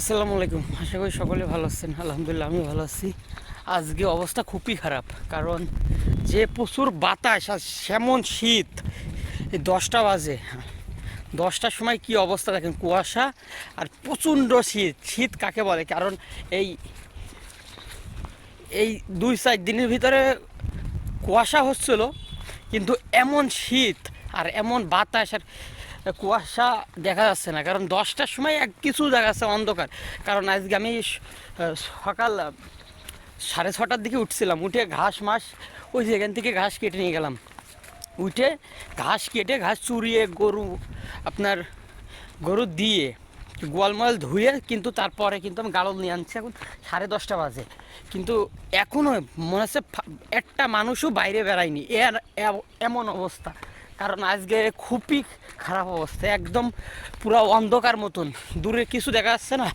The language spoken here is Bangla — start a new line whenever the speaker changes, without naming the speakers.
আসসালামু আলাইকুম। আশা করি সকলে ভালো আছেন। আলহামদুলিল্লাহ আমি ভালো আছি। আজকে অবস্থা খুবই খারাপ, কারণ যে প্রচুর বাতাস আর সেমন শীত, এই দশটা বাজে। দশটার সময় কি অবস্থা দেখেন, কুয়াশা আর প্রচণ্ড শীত। শীত কাকে বলে? কারণ এই এই দুই চার দিনের ভিতরে কুয়াশা হচ্ছিল, কিন্তু এমন শীত আর এমন বাতাস আর কুয়াশা দেখা যাচ্ছে না, কারণ দশটার সময় এক কিছু দেখা যাচ্ছে অন্ধকার। কারণ আজকে আমি সকাল সাড়ে ছটার দিকে উঠছিলাম, উঠে ঘাস মাস, ওই যে এখান থেকে ঘাস কেটে নিয়ে গেলাম। উঠে ঘাস কেটে, ঘাস চুরিয়ে, গরু, আপনার গরু দিয়ে গোয়ালমোয়াল ধুয়ে কিন্তু তারপরে কিন্তু আমি গাড়ল নিয়ে আনছি, এখন সাড়ে দশটা বাজে। কিন্তু এখনও মনে হচ্ছে একটা মানুষও বাইরে বেড়ায়নি, এর এমন অবস্থা। কারণ আজকে খুবই খারাপ অবস্থা একদম পুরো অন্ধকার মতন দূরে কিছু দেখা যাচ্ছে না!